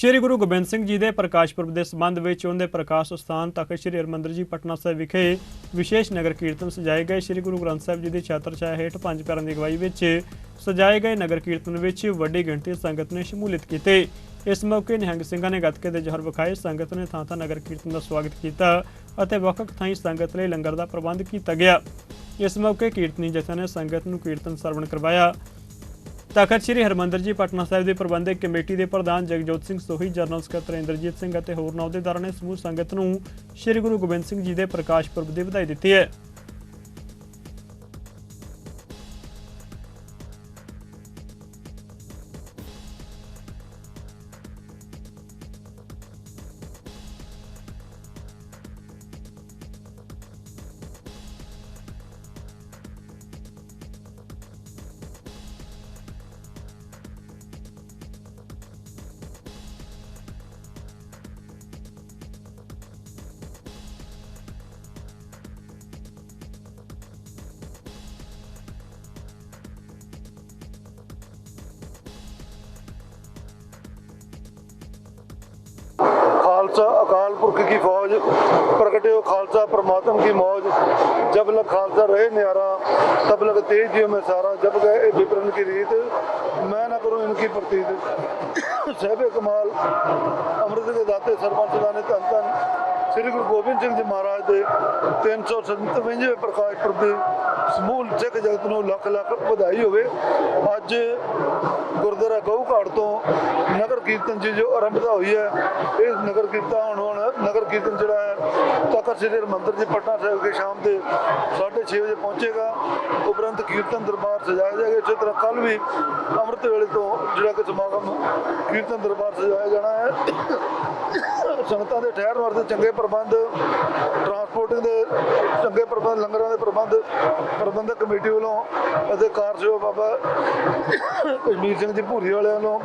ਸ਼੍ਰੀ ਗੁਰੂ ਗੋਬਿੰਦ ਸਿੰਘ ਜੀ ਦੇ ਪ੍ਰਕਾਸ਼ ਪੁਰਬ ਦੇ ਸੰਬੰਧ ਵਿੱਚ ਉਹਦੇ ਪ੍ਰਕਾਸ਼ ਸਥਾਨ ਤਖਤ ਸ਼੍ਰੀ ਹਰਿਮੰਦਰ ਜੀ ਪਟਨਾ ਸਾਹਿਬ ਵਿਖੇ ਵਿਸ਼ੇਸ਼ ਨਗਰ ਕੀਰਤਨ ਸਜਾਏ ਗਏ। ਸ਼੍ਰੀ ਗੁਰੂ ਗ੍ਰੰਥ ਸਾਹਿਬ ਜੀ ਦੀ ਛਾਤਰ ਛਾਇਆ ਹੇਠ ਪੰਜ ਪਿਆਰਿਆਂ ਦੀ ਅਗਵਾਈ ਵਿੱਚ ਸਜਾਏ ਗਏ ਨਗਰ ਕੀਰਤਨ ਵਿੱਚ ਵੱਡੀ ਗਿਣਤੀ ਸੰਗਤ ਨੇ ਸ਼ਮੂਲੀਅਤ ਕੀਤੀ। ਇਸ ਮੌਕੇ ਨਿਹੰਗ ਸਿੰਘਾਂ ਨੇ ਗੱਤਕੇ ਦੇ ਜਹਰ ਵਿਖਾਏ। ਸੰਗਤ ਨੇ ਥਾਂ ਥਾਂ ਨਗਰ ਕੀਰਤਨ ਦਾ ਸਵਾਗਤ ਕੀਤਾ ਅਤੇ ਵੱਖ-ਵੱਖ ਥਾਈਂ ਸੰਗਤ ਲਈ ਲੰਗਰ ਦਾ ਪ੍ਰਬੰਧ ਕੀਤਾ ਗਿਆ। ਇਸ ਮੌਕੇ ਕੀਰਤਨੀ ਜਥਾ ਨੇ ਸੰਗਤ ਨੂੰ ਕੀਰਤਨ ਸਰਵਣ ਕਰਵਾਇਆ। ਤਖਤ ਸ੍ਰੀ ਹਰਮੰਦਰ ਜੀ, ਪਟਨਾ ਸਾਹਿਬ ਦੇ ਪ੍ਰਬੰਧਕ ਕਮੇਟੀ ਦੇ ਪ੍ਰਧਾਨ ਜਗਜੋਤ ਸਿੰਘ ਸੋਹੀ, ਜਨਰਲ ਸਕੱਤਰ ਇੰਦਰਜੀਤ ਸਿੰਘ ਅਤੇ ਹੋਰ ਅਹੁਦੇਦਾਰਾਂ ਨੇ ਸਮੂਹ ਸੰਗਤ ਨੂੰ ਸ੍ਰੀ ਗੁਰੂ ਗੋਬਿੰਦ ਸਿੰਘ ਜੀ ਦੇ ਪ੍ਰਕਾਸ਼ ਪੁਰਬ ਦੀ ਵਧਾਈ ਦਿੱਤੀ ਹੈ। ਖਾਲਸਾ, ਅਕਾਲ ਪੁਰਖ ਕੀ ਫੌਜ, ਪ੍ਰਗਟਿਓ ਖਾਲਸਾ, ਪ੍ਰਮਾਤਮ ਕੀ ਮੌਜ। ਜਬ ਲਗ ਖਾਲਸਾ ਰਹੇ ਨਿਆਰਾ, ਤਬ ਲਗ ਤੇਜ ਜਿਉ ਮੈਂ ਸਾਰਾ। ਜਬ ਗਏ ਇਹ ਵਿਪਰਨ ਕੀ ਰੀਤ, ਮੈਂ ਨਾ ਕਰੂੰ ਇਨਕੀ ਪ੍ਰਤੀਤ। ਸਹਿਬੇ ਕਮਾਲ, ਅੰਮ੍ਰਿਤ ਦੇ ਦਾਤੇ ਸਰਪੰਚ ਦਾ ਨੇ ਧੰਨ ਧੰਨ ਸ੍ਰੀ ਗੁਰੂ ਗੋਬਿੰਦ ਸਿੰਘ ਜੀ ਮਹਾਰਾਜ ਦੇ 397ਵੇਂ ਪ੍ਰਕਾਸ਼ ਪੁਰਬ ਦੇ ਸਮੂਹ ਸਿੱਖ ਜਗਤ ਨੂੰ ਲੱਖ ਲੱਖ ਵਧਾਈ ਹੋਵੇ। ਅੱਜ ਗੁਰਦੁਆਰਾ ਗਊ ਘਾਟ ਤੋਂ ਨਗਰ ਕੀਰਤਨ ਜੀ ਜੋ ਆਰੰਭਤਾ ਹੋਈ ਹੈ, ਇਹ ਨਗਰ ਕੀਰਤਨ ਹੁਣ ਹੁਣ ਨਗਰ ਕੀਰਤਨ ਜਿਹੜਾ ਹੈ, ਤਖਤ ਸ੍ਰੀ ਹਰਿਮੰਦਰ ਜੀ ਪਟਨਾ ਸਾਹਿਬ ਕੇ ਸ਼ਾਮ ਦੇ 6:30 ਵਜੇ ਪਹੁੰਚੇਗਾ। ਉਪਰੰਤ ਕੀਰਤਨ ਦਰਬਾਰ ਸਜਾਇਆ ਜਾਏਗਾ। ਇਸੇ ਤਰ੍ਹਾਂ ਕੱਲ ਵੀ ਅੰਮ੍ਰਿਤ ਵੇਲੇ ਤੋਂ ਜਿਹੜਾ ਕਿ ਸਮਾਗਮ ਕੀਰਤਨ ਦਰਬਾਰ ਸਜਾਇਆ ਜਾਣਾ ਹੈ। ਸੰਗਤਾਂ ਦੇ ਠਹਿਰਨ ਵਾਸਤੇ ਚੰਗੇ ਪ੍ਰਬੰਧ ਟਰਾਂਸਪੋਰਟਿੰਗ ਦੇ ਚੰਗੇ ਪ੍ਰਬੰਧ, ਲੰਗਰਾਂ ਦੇ ਪ੍ਰਬੰਧ, ਪ੍ਰਬੰਧਕ ਕਮੇਟੀ ਵੱਲੋਂ ਅਤੇ ਕਾਰਜਯੋਗ ਬਾਬਾ ਕਸ਼ਮੀਰ ਸਿੰਘ ਜੀ ਭੂਰੀ ਵਾਲਿਆਂ ਵੱਲੋਂ,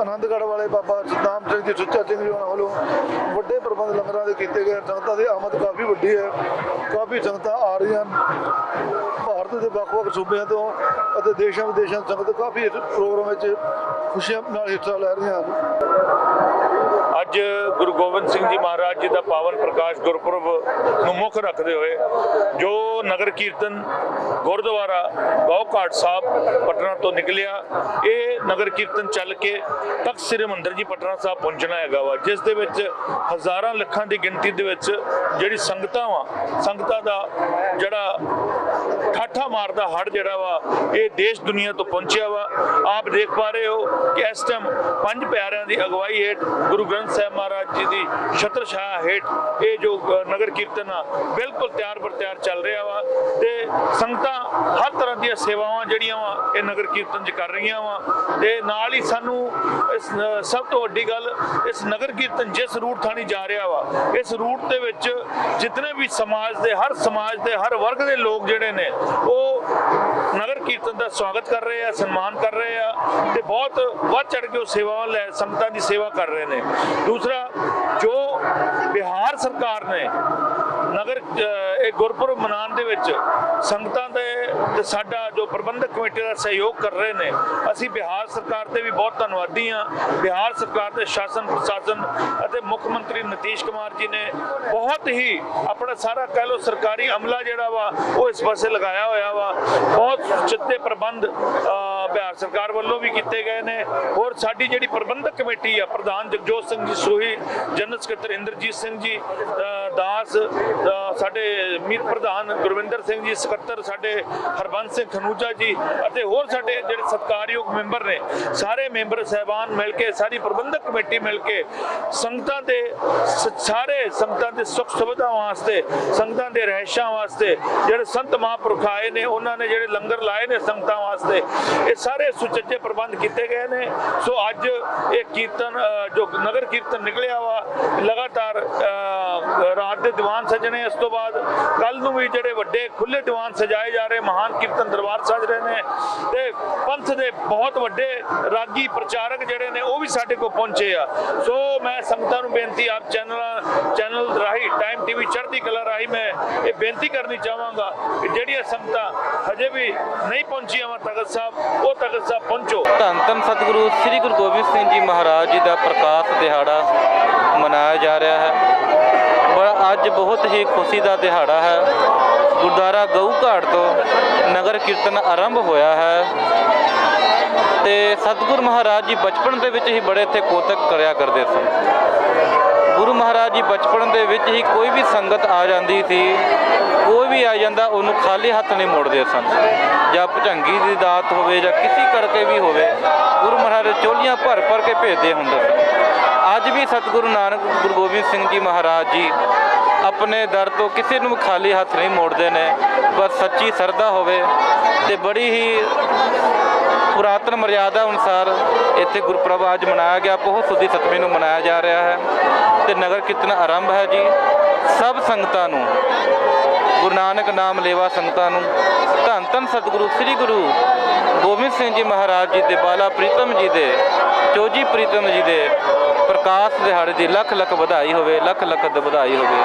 ਆਨੰਦਗੜ੍ਹ ਵਾਲੇ ਬਾਬਾ ਸਤਨਾਮ ਸਿੰਘ ਜੀ, ਸੁੱਚਾ ਸਿੰਘ ਜੀ ਉਹਨਾਂ ਵੱਲੋਂ ਵੱਡੇ ਪ੍ਰਬੰਧ ਲੰਗਰਾਂ ਦੇ ਕੀਤੇ ਗਏ। ਸੰਗਤਾਂ ਦੀ ਆਮਦ ਕਾਫੀ ਵੱਡੀ ਹੈ। ਕਾਫੀ ਸੰਗਤਾਂ ਆ ਰਹੀਆਂ ਹਨ। ਭਾਰਤ ਦੇ ਵੱਖ-ਵੱਖ ਸੂਬਿਆਂ ਤੋਂ ਅਤੇ ਦੇਸ਼ਾਂ ਵਿਦੇਸ਼ਾਂ ਸੰਗਤ ਕਾਫੀ ਇਸ ਪ੍ਰੋਗਰਾਮ ਵਿੱਚ ਖੁਸ਼ੀਆਂ ਨਾਲ ਹਿੱਸਾ ਲੈ ਰਹੀਆਂ ਹਨ। ਅੱਜ ਗੁਰੂ ਗੋਬਿੰਦ ਸਿੰਘ ਜੀ ਮਹਾਰਾਜ ਜੀ ਦਾ ਪਾਵਨ ਪ੍ਰਕਾਸ਼ ਗੁਰਪੁਰਬ ਨੂੰ ਮੁੱਖ ਰੱਖਦੇ ਹੋਏ ਜੋ ਨਗਰ ਕੀਰਤਨ ਗੁਰਦੁਆਰਾ ਗੌਘਾਟ ਸਾਹਿਬ ਪਟਨਾ ਤੋਂ ਨਿਕਲਿਆ, ਇਹ ਨਗਰ ਕੀਰਤਨ ਚੱਲ ਕੇ ਤਖਤ ਸ੍ਰੀ ਹਰਿਮੰਦਰ ਜੀ ਪਟਨਾ ਸਾਹਿਬ ਪਹੁੰਚਣਾ ਹੈਗਾ ਵਾ, ਜਿਸ ਦੇ ਵਿੱਚ ਹਜ਼ਾਰਾਂ ਲੱਖਾਂ ਦੀ ਗਿਣਤੀ ਦੇ ਵਿੱਚ ਜਿਹੜੀ ਸੰਗਤਾਂ ਵਾ, ਸੰਗਤਾਂ ਦਾ ਜਿਹੜਾ ਠਾਠਾ ਮਾਰਦਾ ਹੜ ਜਿਹੜਾ ਵਾ, ਇਹ ਦੇਸ਼ ਦੁਨੀਆ ਤੋਂ ਪਹੁੰਚਿਆ ਵਾ। ਆਪ ਦੇਖ ਪਾ ਰਹੇ ਹੋ ਕਿ ਇਸ ਟਾਈਮ ਪੰਜ ਪਿਆਰਿਆਂ ਦੀ ਅਗਵਾਈ ਹੇਠ ਗੁਰੂ ਗ੍ਰੰਥ ਸਾਹਿਬ ਮਹਾਰਾਜ ਜੀ ਦੀ ਛਤਰ ਛਾਇਆ ਹੇਠ ਇਹ ਜੋ ਨਗਰ ਕੀਰਤਨ ਆ, ਬਿਲਕੁਲ ਤਿਆਰ ਬਰ ਤਿਆਰ ਚੱਲ ਰਿਹਾ ਵਾ ਤੇ ਸੰਗਤਾਂ ਹਰ ਤਰ੍ਹਾਂ ਦੀਆਂ ਸੇਵਾਵਾਂ ਜਿਹੜੀਆਂ ਵਾ ਇਹ ਨਗਰ ਕੀਰਤਨ 'ਚ ਕਰ ਰਹੀਆਂ ਵਾ ਤੇ ਨਾਲ ਹੀ ਸਾਨੂੰ ਇਸ ਸਭ ਤੋਂ ਵੱਡੀ ਗੱਲ ਇਸ ਨਗਰ ਕੀਰਤਨ ਜਿਸ ਰੂਟ ਥਾਣੀ ਜਾ ਰਿਹਾ ਵਾ, ਇਸ ਰੂਟ ਦੇ ਵਿੱਚ ਜਿਤਨੇ ਵੀ ਸਮਾਜ ਦੇ, ਹਰ ਸਮਾਜ ਦੇ, ਹਰ ਵਰਗ ਦੇ ਲੋਕ ਜਿਹੜੇ ਨੇ, ਉਹ ਨਗਰ ਕੀਰਤਨ ਦਾ ਸਵਾਗਤ ਕਰ ਰਹੇ ਆ, ਸਨਮਾਨ ਕਰ ਰਹੇ ਆ ਤੇ ਬਹੁਤ ਵੱਧ ਚੜ ਕੇ ਉਹ ਸੇਵਾਵਾਂ ਲੈ, ਸੰਗਤਾਂ ਦੀ ਸੇਵਾ ਕਰ ਰਹੇ ਨੇ। ਦੂਸਰਾ ਜੋ ਬਿਹਾਰ ਸਰਕਾਰ ਨੇ ਨਗਰ ਇਹ ਗੁਰਪੁਰਬ ਮਨਾਉਣ ਦੇ ਵਿੱਚ ਸੰਗਤਾਂ ਦੇ ਤੇ ਸਾਡਾ ਜੋ ਪ੍ਰਬੰਧਕ ਕਮੇਟੀ ਦਾ ਸਹਿਯੋਗ ਕਰ ਰਹੇ ਨੇ, ਅਸੀਂ ਬਿਹਾਰ ਸਰਕਾਰ 'ਤੇ ਵੀ ਬਹੁਤ ਧੰਨਵਾਦੀ ਹਾਂ। ਬਿਹਾਰ ਸਰਕਾਰ ਦੇ ਸ਼ਾਸਨ, ਪ੍ਰਸ਼ਾਸਨ ਅਤੇ ਮੁੱਖ ਮੰਤਰੀ ਨਤੀਸ਼ ਕੁਮਾਰ ਜੀ ਨੇ ਬਹੁਤ ਹੀ ਆਪਣਾ ਸਾਰਾ ਕਹਿ ਲੋ ਸਰਕਾਰੀ ਅਮਲਾ ਜਿਹੜਾ ਵਾ, ਉਹ ਇਸ ਪਾਸੇ ਲਗਾਇਆ ਹੋਇਆ ਵਾ। ਬਹੁਤ ਚਿੱਤੇ ਪ੍ਰਬੰਧ ਬਿਹਾਰ ਸਰਕਾਰ ਵੱਲੋਂ ਵੀ ਕੀਤੇ ਗਏ ਨੇ। ਹੋਰ ਸਾਡੀ ਜਿਹੜੀ ਪ੍ਰਬੰਧਕ ਕਮੇਟੀ ਆ, ਪ੍ਰਧਾਨ ਜਗਜੋਤ ਸਿੰਘ ਜੀ, ਸੋਹੀ ਜਨਰਲ ਸਕੱਤਰ ਇੰਦਰਜੀਤ ਸਿੰਘ ਜੀ ਦਾਸ ਸਾਡੇ ਮੀਤ ਪ੍ਰਧਾਨ ਗੁਰਵਿੰਦਰ ਸਿੰਘ ਜੀ, ਸਕੱਤਰ ਸਾਡੇ ਹਰਬੰਸ ਸਿੰਘ ਖਨੂਜਾ ਜੀ ਅਤੇ ਹੋਰ ਸਾਡੇ ਜਿਹੜੇ ਸਤਿਕਾਰਯੋਗ ਮੈਂਬਰ ਨੇ, ਸਾਰੇ ਮੈਂਬਰ ਸਹਿਬਾਨ ਮਿਲ ਕੇ, ਸਾਰੀ ਪ੍ਰਬੰਧਕ ਕਮੇਟੀ ਮਿਲ ਕੇ ਸੰਗਤਾਂ ਦੇ ਸਾਰੇ ਸੰਗਤਾਂ ਦੇ ਸੁੱਖ ਸੁਵਿਧਾ ਵਾਸਤੇ, ਸੰਗਤਾਂ ਦੇ ਰਹਿਸ਼ਾਂ ਵਾਸਤੇ ਜਿਹੜੇ ਸੰਤ ਮਹਾਂਪੁਰਖ ਆਏ ਨੇ, ਉਹਨਾਂ ਨੇ ਜਿਹੜੇ ਲੰਗਰ ਲਾਏ ਨੇ ਸੰਗਤਾਂ ਵਾਸਤੇ, ਇਹ ਸਾਰੇ ਸੁਚੱਜੇ ਪ੍ਰਬੰਧ ਕੀਤੇ ਗਏ ਨੇ। ਸੋ ਅੱਜ ਇਹ ਕੀਰਤਨ ਜੋ ਨਗਰ ਕੀਰਤਨ ਨਿਕਲਿਆ ਵਾ ਲਗਾਤਾਰ ਰਾਤ ਦੇ ਦੀਵਾਨ ਸਜਣੇ ਨੇ ਇਸ ਤੋਂ ਬਾਅਦ ਕੱਲ ਨੂੰ ਵੀ ਜਿਹੜੇ ਵੱਡੇ ਖੁੱਲੇ ਦੀਵਾਨ ਸਜਾਏ ਜਾ ਰਹੇ, ਮਹਾਨ ਕੀਰਤਨ ਦਰਬਾਰ ਸਜ ਰਹੇ ਨੇ ਤੇ ਪੰਥ ਦੇ ਬਹੁਤ ਵੱਡੇ ਰਾਗੀ ਪ੍ਰਚਾਰਕ ਜਿਹੜੇ ਨੇ, ਉਹ ਵੀ ਸਾਡੇ ਕੋਲ ਪਹੁੰਚੇ ਆ। ਸੋ ਮੈਂ ਸੰਗਤਾਂ ਨੂੰ ਬੇਨਤੀ, ਆਪ ਚੈਨਲ ਚੈਨਲ ਰਾਹੀਂ ਟਾਈਮ ਟੀਵੀ ਚੜ੍ਹਦੀ ਕਲਾ ਰਾਹੀਂ ਮੈਂ ਇਹ ਬੇਨਤੀ ਕਰਨੀ ਚਾਹਾਂਗਾ ਕਿ ਜਿਹੜੀਆਂ ਸੰਗਤਾਂ ਹਜੇ ਵੀ ਨਹੀਂ ਪਹੁੰਚੀਆਂ ਵਾ, ਤਖਤ ਸਾਹਿਬ, ਉਹ ਤਖਤ ਸਾਹਿਬ ਪਹੁੰਚੋ। ਧੰਨ ਧੰਨ ਸਤਿਗੁਰੂ, ਸ੍ਰੀ ਗੁਰੂ ਗੋਬਿੰਦ ਸਿੰਘ ਜੀ ਮਹਾਰਾਜ ਜੀ ਦਾ ਪ੍ਰਕਾਸ਼ ਦਿਹਾੜਾ ਮਨਾਇਆ ਜਾ ਰਿਹਾ ਹੈ। ਬੜਾ ਅੱਜ ਬਹੁਤ ਹੀ ਖੁਸ਼ੀ ਦਾ ਦਿਹਾੜਾ ਹੈ। ਗੁਰਦੁਆਰਾ ਗਊ ਘਾਟ ਤੋਂ ਨਗਰ ਕੀਰਤਨ ਆਰੰਭ ਹੋਇਆ ਹੈ। ਤੇ ਸਤਿਗੁਰ ਮਹਾਰਾਜ ਜੀ ਬਚਪਨ ਦੇ ਵਿੱਚ ਹੀ ਬੜੇ ਇੱਥੇ ਕੋਤਕ ਕਰਿਆ ਕਰਦੇ ਸਨ। ਗੁਰੂ ਮਹਾਰਾਜ ਜੀ ਬਚਪਨ ਦੇ ਵਿੱਚ ਹੀ ਕੋਈ ਵੀ ਸੰਗਤ ਆ ਜਾਂਦੀ ਸੀ, ਕੋਈ ਵੀ ਆ ਜਾਂਦਾ, ਉਹਨੂੰ ਖਾਲੀ ਹੱਥ ਨਹੀਂ ਮੋੜਦੇ ਸਨ। ਜਾਂ ਭੁਜੰਗੀ ਦੀ ਦਾਤ ਹੋਵੇ ਜਾਂ ਕਿਸੇ ਕਰਕੇ ਵੀ ਹੋਵੇ, ਗੁਰੂ ਮਹਾਰਾਜ ਚੋਲੀਆਂ ਭਰ ਭਰ ਕੇ ਭੇਜਦੇ ਹੁੰਦੇ ਸਨ। ਅੱਜ ਵੀ ਸਤਿਗੁਰੂ ਨਾਨਕ ਗੁਰੂ ਗੋਬਿੰਦ ਸਿੰਘ ਜੀ ਮਹਾਰਾਜ ਜੀ ਆਪਣੇ ਦਰ ਤੋਂ ਕਿਸੇ ਨੂੰ ਖਾਲੀ ਹੱਥ ਨਹੀਂ ਮੋੜਦੇ ਨੇ ਪਰ ਸੱਚੀ ਸਰਦਾ ਹੋਵੇ ਤੇ ਬੜੀ ਹੀ ਪੁਰਾਤਨ ਮਰਿਆਦਾ ਅਨੁਸਾਰ ਇੱਥੇ ਗੁਰਪੁਰਬ ਅੱਜ ਮਨਾਇਆ ਗਿਆ ਬਹੁਤ ਸੁਦੀ ਸਤਮੀ ਨੂੰ ਮਨਾਇਆ ਜਾ ਰਿਹਾ ਹੈ ਤੇ ਨਗਰ ਕੀਰਤਨ ਆਰੰਭ ਹੈ ਜੀ। ਸਭ ਸੰਗਤਾਂ ਨੂੰ, ਗੁਰੂ ਨਾਨਕ ਨਾਮ ਲੇਵਾ ਸੰਗਤਾਂ ਨੂੰ, ਧੰਨ ਧੰਨ ਸਤਿਗੁਰੂ, ਸ੍ਰੀ ਗੁਰੂ ਗੋਬਿੰਦ ਸਿੰਘ ਜੀ ਮਹਾਰਾਜ ਜੀ ਦੇ, ਬਾਲਾ ਪ੍ਰੀਤਮ ਜੀ ਦੇ, ਚੋਜੀ ਪ੍ਰੀਤਮ ਜੀ ਦੇ ਪ੍ਰਕਾਸ਼ ਦਿਹਾੜੇ ਦੀ ਲੱਖ ਲੱਖ ਵਧਾਈ ਹੋਵੇ, ਲੱਖ ਲੱਖ ਵਧਾਈ ਹੋਵੇ।